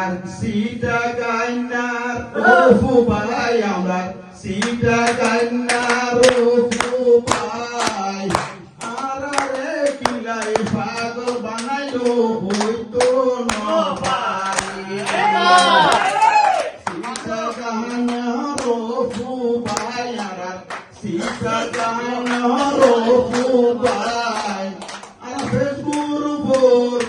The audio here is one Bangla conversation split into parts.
আর সিটা গাইনার ও ফুবাই আমার। সিটা গাইনার ও ফুবাই আর রে কিলাই পাগল বানাইলো হইতো না সীতা গাইনার ও ফুবাই আর সীতা গাইনার ও ফুবাই আর বেগুর বোর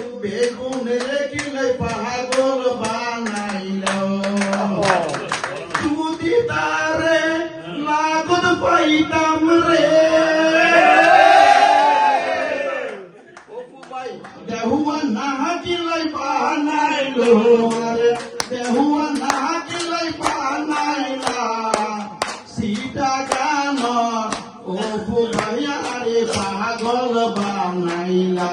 বানাইলা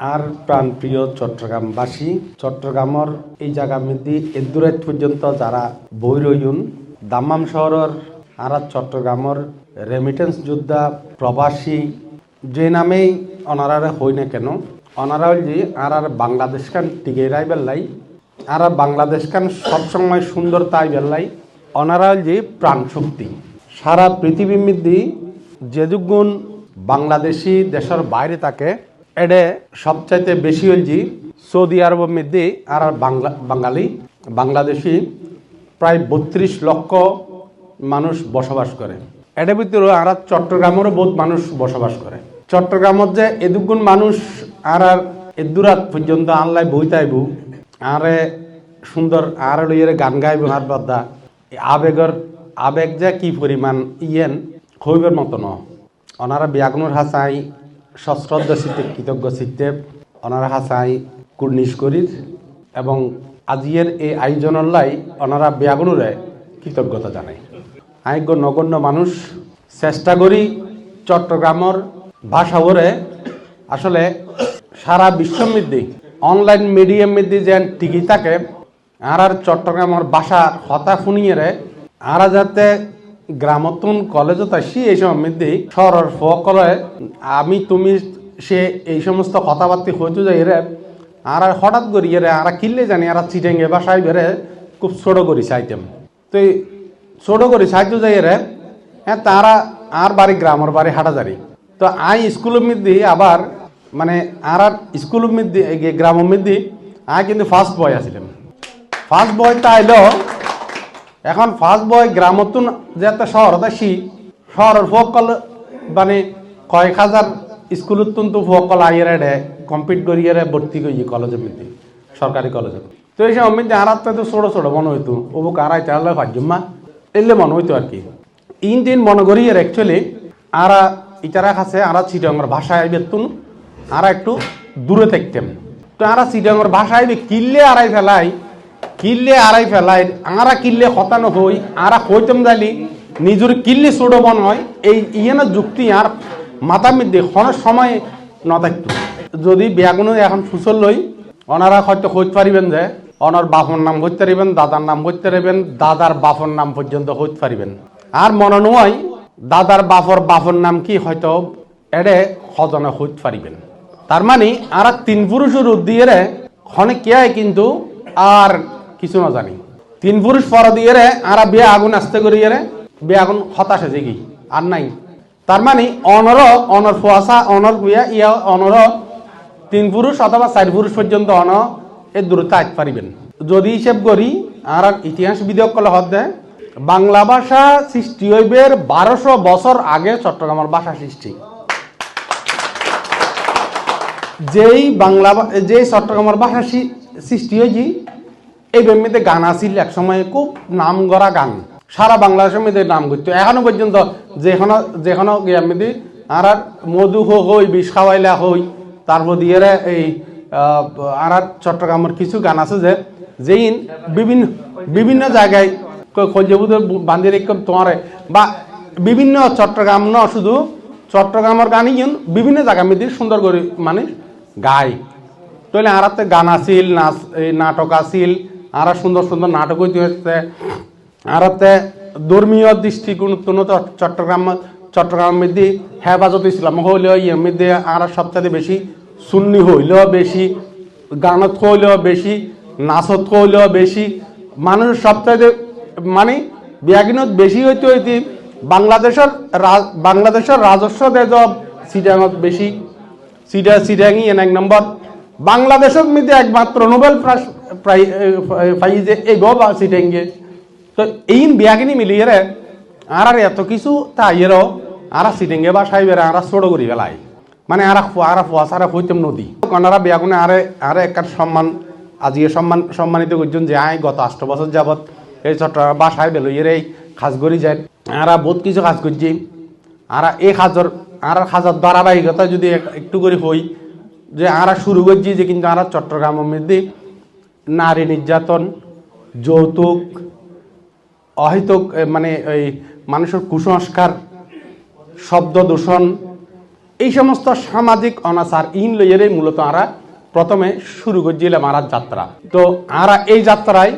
আর প্রাণপ্রিয় চট্টগ্রামবাসী, চট্টগ্রামের এই জায়গা মধ্যে এদুরাত পর্যন্ত যারা বই রইন দাম্মাম শহরের আর চট্টগ্রামের রেমিটেন্স যোদ্ধা, প্রবাসী, যে নামেই অনারারে হই না কেন, অনারা হইল যে আর আর বাংলাদেশ খান টিকে রাই বেল্লাই আর আর বাংলাদেশ খান সবসময় সুন্দর তাই বেল্লাই অনারা হইল যে প্রাণ শক্তি। সারা পৃথিবীর মধ্যে যেদুগুণ বাংলাদেশি দেশের বাইরে থাকে এডে সবচাইতে বেশি যে সৌদি আরবের মধ্যে আর আর বাংলা বাঙালি। বাংলাদেশি প্রায় বত্রিশ লক্ষ মানুষ বসবাস করে। এটার ভিতরে আর আর চট্টগ্রামেরও বহুত মানুষ বসবাস করে। চট্টগ্রামত যে এদুগুণ মানুষ আর আর এদুরাত পর্যন্ত আনলাই বইতে আইব আরে সুন্দর আর লইয়ের গান গাইব বাদ্দা, এই আবেগর আবেগ যে কি পরিমাণ, ইয়েন, হইবের মতো ন ওনারা বিয়াগুনুর হাসাই সশ্রদ্ধ চিত্তে কৃতজ্ঞ চিত্তে ওনারা হাসাই কুর্নিশ করির এবং আজিয়ের এই আয়োজনের লাই ওনারা বিয়াগুনুরে কৃতজ্ঞতা জানাই। আইজ্ঞ নগণ্য মানুষ, চেষ্টা করি চট্টগ্রামের ভাষা ওরে আসলে সারা বিশ্ব মধ্যে অনলাইন মিডিয়াম মধ্যে যেন টিকি থাকে আর আর চট্টগ্রামের ভাষা হতা শুনিয়ে আর যাতে গ্রামতুন কলেজত আসি, এই সময় মধ্যে শহরের সকলে আমি তুমি সে এই সমস্ত কথাবার্তা হইতে যাই রে আর হঠাৎ করি রে আর কিনলে জানি আর চিটেঙ্গে বা বাসায় বেড়ে খুব ছোট করি চাইতাম তো এই ছোট করি সাহায্য যাই রে হ্যাঁ তারা আর বাড়ি গ্রামের বাড়ি হাঁটাজারি তো আই স্কুলের মধ্যে আবার মানে আর আর স্কুলের মধ্যে গ্রামের মধ্যে আই কিন্তু ফার্স্ট বয় আছিলাম ফার্স্ট বয়টা আইলো এখন ফার্স্ট বয় গ্রামতুন যে একটা শহরত আসি শহরের ফকল মানে কয়েক হাজার স্কুলত তো ফকল আইয়ারে ডে কমপ্লিট করিয়ে ভর্তি করি কলেজের মধ্যে সরকারি কলেজে তো এই সময় মধ্যে আর তো ছোট ছোট মনে হইতো, ওবু কারাই তাহলে পাঁচজম্মা এলে মনে হইতো আর কি। ইন দিন মনে করি আর অ্যাকচুয়ালি আর ইটারা কাছে আর চিটঙ্গর ভাষায় আইবে তুন, আর একটু দূরে থাকতাম। তো আর চিটঙ্গর ভাষায় আইবে, কিল্লে আড়াই ফেলাই কিল্লে আড়াই ফেলাই আরা কিল্লে হতানো হই আরা হইতাম জালি, নিজের কিল্লে ছোট বন হয়, এই ইয়েন যুক্তি আর মাথা কোনো সময় ন থাকতো যদি বিয়াগুনো এখন ফুসল লই ওনারা হয়তো হইতে পারিবেন যে, অনার বাপর নাম হইতে পারিবেন, দাদার নাম হইতে পারিবেন, দাদার বাপর নাম পর্যন্ত হইতে পারিবেন। আর মনে নয় দাদার বাপর বাপর নাম কি হয়তো এডে সজনে হইতে পারিবেন। তার মানে আর তিন পুরুষের উদ্দিয়ে খনে কে কিন্তু আর কিছু না জানি তিন পুরুষ পর দিয়ে রে আর বিয়ে আগুন আসতে করিয়ে রে বিয়ে আগুন হতাশ কি? আর নাই। তার মানে অনর অনর ফুয়াশা, অনর বিয়া ইয়া অনর, তিন পুরুষ অথবা চার পুরুষ পর্যন্ত অন এ দূরত্ব আইতে পারিবেন। যদি হিসেব করি আর ইতিহাস বিধেয়ক কলে দেয় বাংলা ভাষা সৃষ্টি হইবের বারোশো বছর আগে চট্টগ্রামের ভাষা সৃষ্টি। যেই বাংলা যেই চট্টগ্রামের ভাষা সৃষ্টি হয়েছি এই বেমিতে গান আসিল এক সময়, খুব নাম করা গান। সারা বাংলাদেশের মধ্যে নাম করতো এখনও পর্যন্ত যেখানে যেখানে গিয়ামিদি আর আর মধু হো হই, বিষ খাওয়াইলা হই তারপর দিয়ে এই আর আর চট্টগ্রামের কিছু গান আছে যে যেই বিভিন্ন বিভিন্ন জায়গায় খোঁজবুদের বান্দির একদম তোমার, বা বিভিন্ন চট্টগ্রাম ন শুধু চট্টগ্রামের গানই বিভিন্ন জায়গা মধ্যে সুন্দর করে মানে গায় তাহলে আরাতে গান আছিল, নাচ এই নাটক আছিল আর সুন্দর সুন্দর নাটক হইতে হচ্ছে আরাতে ধর্মীয় দৃষ্টিকোণ চট্টগ্রাম চট্টগ্রাম মধ্যে হেফাজত ইসলাম হইলেও ইয়ের মধ্যে আর সবচেয়ে বেশি সুন্নি হইলেও বেশি, গানত হইলেও বেশি, নাচত হইলেও বেশি। মানুষ সবচেয়ে মানে বিয়াগিনত বেশি হইতে হইতে বাংলাদেশের বাংলাদেশের রাজস্ব দেয় সিডাঙত বেশি। সিডা এন এক নম্বর। বাংলাদেশের মধ্যে একমাত্র নোবেল বাবা সিটাঙ্গে তো এই বিয়াগিনি মিলিয়ে রে আর এত কিছু তাইয়েরও আর সিটিংয়ে বা সাইবের আর ছোট করি ফেলাই মানে আর আর ফুয়াশ আর হইতাম নদী। কনারা বিয়াগুনে আরে আরে একটা সম্মান আজকে সম্মান, সম্মানিত করছেন যে আয় গত আষ্ট বছর যাবত এই চট্টগ্রাম বা সাহেব লইয়ের এই খাসগরি যায়। আর বহুত কিছু কাজ করছি আর এই খাজর আর খাজার ধারাবাহিকতা যদি একটু করে হই, যে আর শুরু করছি যে কিন্তু আর চট্টগ্রামের মধ্যে নারী নির্যাতন, যৌতুক, অহেতুক মানে ওই মানুষের কুসংস্কার, শব্দ দূষণ, এই সমস্ত সামাজিক অনাচার, ইন লইয়েরই মূলত আরা প্রথমে শুরু করছিলাম আর যাত্রা। তো আরা এই যাত্রায়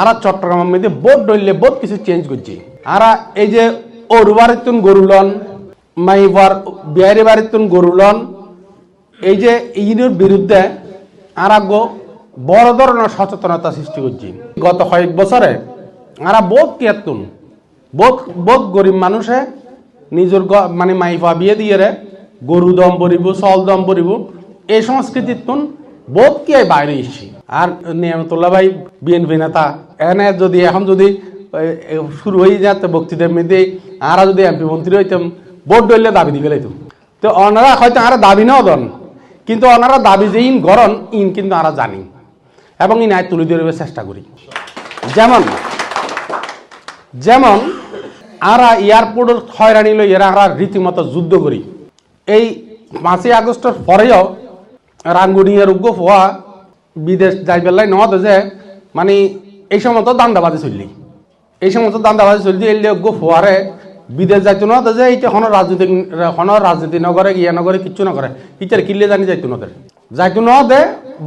আরা চট্টগ্রামের মধ্যে বোধ ডইলে বোধ কিছু চেঞ্জ করছি। আরা এই যে ওর বাড়িতুন গরুলন মাইবার বিহারি বাড়িতুন গরুলন, এই যে ইনের বিরুদ্ধে আর আগ্য বড় ধরনের সচেতনতা সৃষ্টি করছি। গত কয়েক বছরে আরা বহুত কেতুন বহুত বহুত গরিব মানুষে নিজের মানে মাইফা বিয়ে দিয়ে রে, গরু দম পরিব, চল দম পরিব, এই সংস্কৃতির তুন বহুত কি বাইরে এসছি? আর নিয়ামতুল্লাহ ভাই, বিএনপি নেতা, এনে যদি, এখন যদি শুরু হয়ে যাতে বক্তৃতার মধ্যে আরা যদি এমপি মন্ত্রী হইতাম, ভোট ডইলে দাবি দিবে লাইতো। তো ওনারা হয়তো আরা দাবি নাও দন, কিন্তু ওনারা দাবি যে ইন গরন ইন কিন্তু আরা জানি। এবং ইন আয় তুলে ধরবে চেষ্টা করি। যেমন যেমন, আরা এয়ারপোর্টের হয়রানি লই এরা আরা রীতিমতো যুদ্ধ করি। এই পাঁচই আগস্টের পরেও রাঙ্গুনিয়ার উগ্র ফোয়া বিদেশ যাই বেলায় নদ যে মানে এই সময় দান্দাবাজি চললি। এই সময় তো দান্দাবাজি চললি এলে উগ্র ফোয়ারে বিদেশ যাইতো না যে এইটা কোনো রাজনীতি কোনো রাজনীতি নগরে গিয়া নগরে কিচ্ছু নগরে, ইটার কিল্লে জানি যাইতো না যাইতো না দে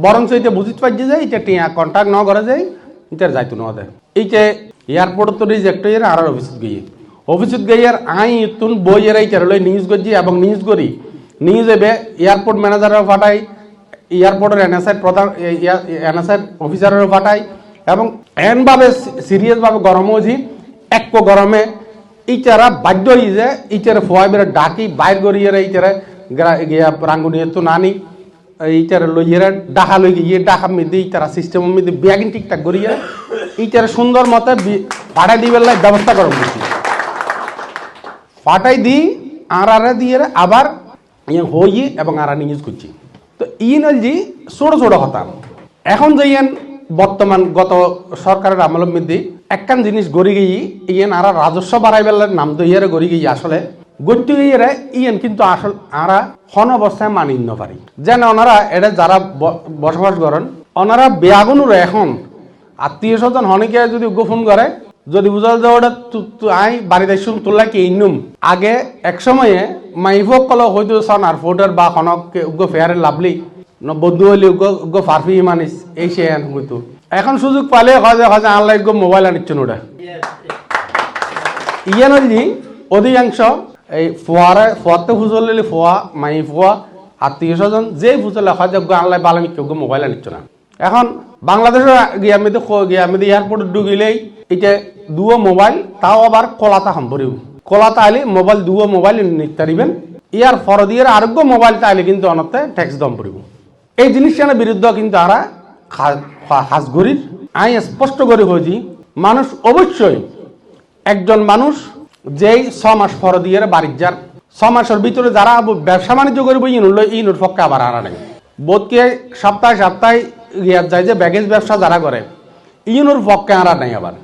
বরং এটা বুঝিত পারছি যে এটা টিয়া কন্ট্যাক্ট ন করে যে ইটার যাইতো না দে এইটা এয়ারপোর্ট তো রিজেক্ট হয়ে আর অফিসত গিয়ে অফিসত গিয়ে আর আই তুন বই এর এইটার লই নিউজ করছি এবং নিউজ করি। নিউজ এবে এয়ারপোর্ট ম্যানেজারের ফাটাই এয়ারপোর্টের এনএসআই প্রধান এনএসআই অফিসারেরও পাঠাই এবং এনভাবে সিরিয়াসভাবে গরম হয়েছি এক গরমে ইচারা বাধ্য হই যে ইচারে ফোয়াই বেড়ে ডাকি বাইর করিয়ে গিয়া রাঙ্গুনিয়ে তো নানি। ইটারে লইয়ে ডাহা লই গিয়ে ডাহা মিদি ইটারা সিস্টেম মিদি ব্যাগিং ঠিকঠাক করিয়ে ইটারে সুন্দর মতে পাঠাই দিবার লাই ব্যবস্থা করা উচিত পাঠাই দি আড়ারে দিয়ে আবার ইয়ে হই এবং আড়া ইউজ করছি। তো ইন জি, ছোট ছোট হতাম এখন যে ইয়ান বর্তমান গত সরকারের আমলের একখান জিনিস গড়ি গিয়ে, ইয়েন আর রাজস্ব বাড়াই বেলার নাম তো ইয়ারে গড়ি গিয়ে আসলে গিয়ে ইয়েন কিন্তু আসল আরা হন অবস্থায় মানি ন পারি। যেন ওনারা এটা যারা বসবাস করেন ওনারা বেয়াগুনুরে এখন আত্মীয় স্বজন হনিকে যদি গোপন করে যদি বুঝা যায় ওটা আই বাড়িতে শুন তোলা কি ইনুম আগে এক সময়ে মাইফক কল হয়তো সন আর ফোটার বা খনক উগ্র ফেয়ারে লাভলি ন বন্ধু হইলে উগ্র ফারফি মানিস এই সে হয়তো এখন সুযোগ পালে হয় হয় যে আনলাই মোবাইল আনিচ্ছেন ওটা। ইয়ান হলি অধিকাংশ এই ফোয়ারে ফোয়াতে ফুজল লিলে ফোয়া মাই ফোয়া আত্মীয় স্বজন যে ফুজলে হয় যে আনলাই বালামি কেউ মোবাইল আনিচ্ছ না। এখন বাংলাদেশের গিয়া মেয়েদের গিয়া মেয়েদের এয়ারপোর্টে ঢুকিলেই এটা দুও মোবাইল, তাও আবার কলাতা সম্পরিব কলাতা আইলে, মোবাইল দুও মোবাইল নিতে পারিবেন ইয়ার ফরদিয়ের আরোগ্য মোবাইল তাইলে কিন্তু অনতে ট্যাক্স দম পড়িব এই জিনিসটার বিরুদ্ধে কিন্তু আরা হাজগরির আই স্পষ্ট করে হয়েছি মানুষ অবশ্যই একজন মানুষ যেই ছ মাস ফর দিয়ে বাড়ির যার ছ মাসের ভিতরে যারা ব্যবসা বাণিজ্য করব ইনুল ইনুর পক্ষে আবার আনা নেই। বোধকে সপ্তাহে সপ্তাহে ইয়াত যায় যে ব্যাগেজ ব্যবসা যারা করে, ইনুর পক্ষে আনা নেই আবার।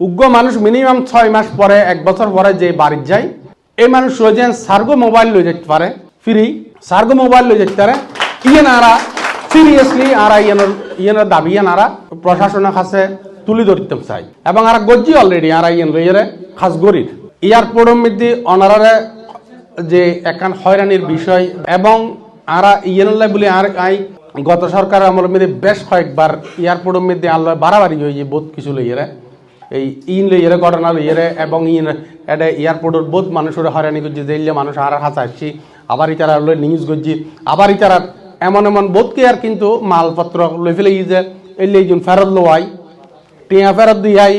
উগ্র মানুষ মিনিমাম ছয় মাস পরে, এক বছর পরে যে বাড়ির যায়, এই মানুষ রোজেন সার্গো মোবাইল লই যেতে পারে, ফ্রি, সার্গো মোবাইল লই যেতে পারে ইয়ে নারা, সিরিয়াসলি আরা ইয়েনের ইয়েনের দাবি আনারা প্রশাসনের কাছে তুলি ধরতে চাই এবং আর গজ্জি অলরেডি আর রইয়েরে খাস গরির এয়ারপোর্টের মধ্যে অনারারে যে একান হয়রানির বিষয় এবং আরা ইয়েনল্লাই বলে আর আই গত সরকার আমলের মধ্যে বেশ কয়েকবার এয়ারপোর্টের মধ্যে আল্লাহ বাড়াবাড়ি হয়ে বহুত কিছু লইয়েরে। এই ইন লইয়েরে, ঘটনা লইয়েরে এবং ইন এটা এয়ারপোর্টের বহুত মানুষের হয়রানি করছে যে মানুষ আর হাসা আসছি, আবার ইতারা লই নিউজ করছি, আবার ইতারা এমন এমন বহুত কে আর কিন্তু মালপত্র লই ফেলে যে এই লেজন ফেরত লোয়াই টিয়া ফেরত দিয়াই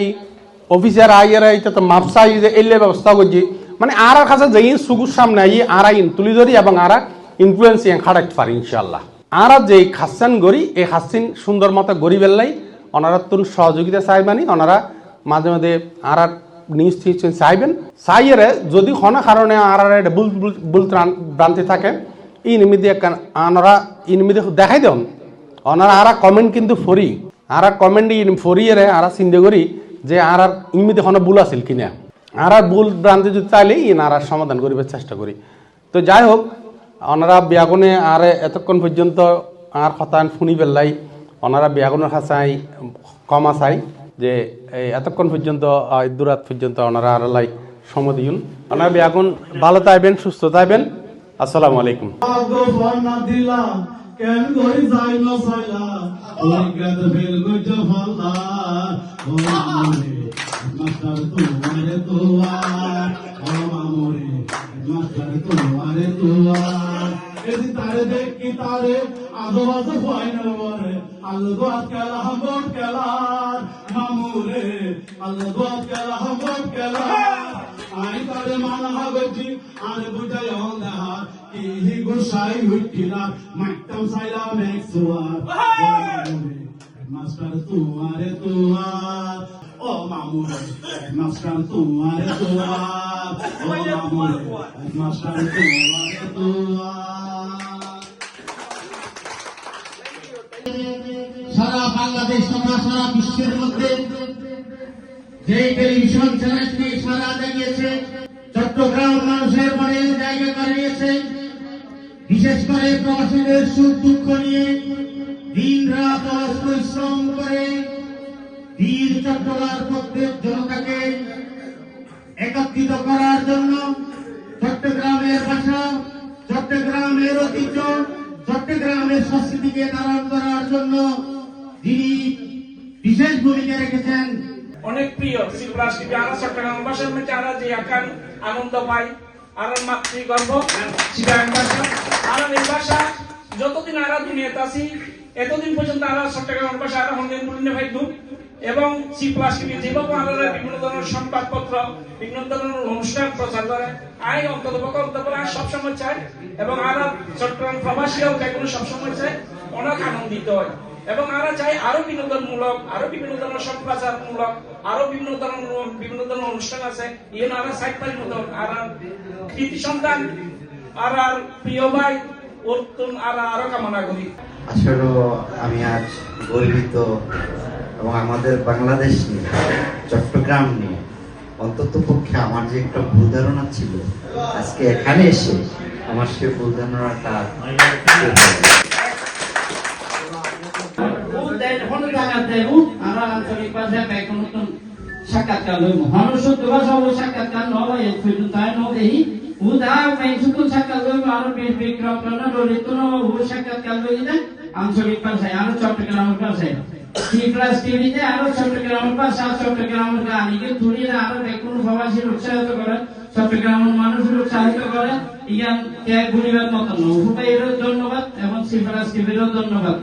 অফিসার আইয়ার এটা তো মাপসা আই যে এলে ব্যবস্থা করছি। মানে আর আর কাছে যেই সুগুর সামনে আই আর আইন তুলি ধরি এবং আর ইনফ্লুয়েন্স ইয়াং খাটাইতে পারি ইনশাল্লাহ আর যে খাসান গড়ি এই খাসিন সুন্দর মতো গড়ি বেললাই। ওনারা তুন সহযোগিতা চাইবানি ওনারা মাঝে মাঝে আর আর নিউজ টিউজ চাইবেন। চাইয়েরে যদি কোনো কারণে আর আর বুল বুল- ভ্রান্তি থাকে ই নিমিত্তে একখান আনারা ই নিমিত্তে দেখাই দেন। ওনারা আর কমেন্ট কিন্তু ফরি। আর কমেন্ট ফরিয়ে আর চিন্তা করি যে আর আর ইমিতে কোনো ভুল আছিল কিনা আর আর ভুল ভ্রান্তি যদি চাইলে ই আর সমাধান করিবার চেষ্টা করি। তো যাই হোক ওনারা বিয়াগুনে আর এতক্ষণ পর্যন্ত আর হতান শুনি পেলাই ওনারা বিয়াগুনের হাসাই কমা চাই যে এতক্ষণ পর্যন্ত দূরাত পর্যন্ত ওনারা আর লাই সময় দিন ওনারা বিয়াগুন ভালো তাইবেন সুস্থ তাইবেন আসসালামু আলাইকুম। কেন গাদ ফেল গজ ফলা ও মামরে, মাস্টার তোমারে তোয়ার। ও মামরে, মাস্টার তোমারে তোয়ার। এদি তারে দেখি তারে আজো না মরে আল্লাহ দোয়াত কেলা হামদ কেলার মামুরে আল্লাহ দোয়াত কেলা হামদ আই তারে মানা হবেছি আর বুঝাই অন্ধার ইহি গোসাই হুটকিলা মাইতাম সাইলাম একসুয়ার মাস্টার তোমারে তোমার, ও মামুরে, মাস্টার তোমারে তোমার, ও মামুরে, মাস্টার তোমারে তোমার। সারা বাংলাদেশ তথা সারা বিশ্বের মধ্যে যে টেলিভিশন চ্যানেলটি সারা জানিয়েছে চট্টগ্রাম মানুষের মনে জায়গা করে নিয়েছে বিশেষ করে প্রবাসীদের সুখ দুঃখ নিয়ে দিন রাত পরিশ্রম করে বীর চট্টগ্রাম প্রত্যেক জনতাকে একত্রিত করার জন্য চট্টগ্রামের ভাষা, চট্টগ্রামের ঐতিহ্য, চট্টগ্রামের সংস্কৃতিকে ধারণ করার জন্য যিনি বিশেষ ভূমিকা রেখেছেন অনেক প্রিয় শিবরাষ্ট্রী আরা চট্টগ্রাম ভাষার মধ্যে আরা যে আকার আনন্দ পাই, আর মাতৃগর্ভ চিটাং ভাষা, আর এই ভাষা যতদিন আরা দুনিয়াতে আছি, এতদিন পর্যন্ত আরা চট্টগ্রাম ভাষা আরা হন্দিন পুলিনে ভাই দুঃখ এবং শিবরাষ্ট্রী যেভাবে আলাদা বিভিন্ন ধরনের সংবাদপত্র, বিভিন্ন ধরনের অনুষ্ঠান প্রচার করে আই অন্তত পক্ষে অন্তত আর সবসময় চাই এবং আরা চট্টগ্রাম প্রবাসীরাও যেগুলো সবসময় চাই অনেক আনন্দিত হয়। এবং আমরা চাই আরও বিনোদনমূলক আরও বিভিন্ন ধরনের সম্প্রচারমূলক আরও বিভিন্ন ধরনের বিভিন্ন ধরনের অনুষ্ঠান আছে। ইয়ে আর সাইড পাই মতন। আর কৃতি সন্তান আর আর প্রিয় ভাই অর্তুন আর আরও কামনা করি। আসলেও আমি আজ গর্বিত এবং আমাদের বাংলাদেশ নিয়ে চট্টগ্রাম নিয়ে অন্তত পক্ষে আমার যে একটা ভুল ধারণা ছিল আজকে এখানে এসে আমার সে ভুল ধারণাটা আমরা আঞ্চলিক ভাষায় ব্যাকরণ নতুন সাক্ষাৎকার লইব। হনুসুদ্ধ ভাষা ও সাক্ষাৎকার নয় এই ফুইটু তাই ন দেহি। উদা মেন সুতুন সাক্ষাৎ লইব, আর বেশ বিক্রম করনা ললিত ন ও সাক্ষাৎকার লইলে আঞ্চলিক ভাষায়, আর চট্টগ্রামের ভাষায়। সি প্লাস টিভিতে আরও চট্টগ্রামের ভাষা, চট্টগ্রামের গানিকে তুলিয়ে আরও বেকুন প্রবাসীর উৎসাহিত করে চট্টগ্রামের মানুষের উৎসাহিত করে ইয়ান ত্যাগ ভুলিবার মতন নয় ধন্যবাদ, এবং সি প্লাস টিভিরও ধন্যবাদ।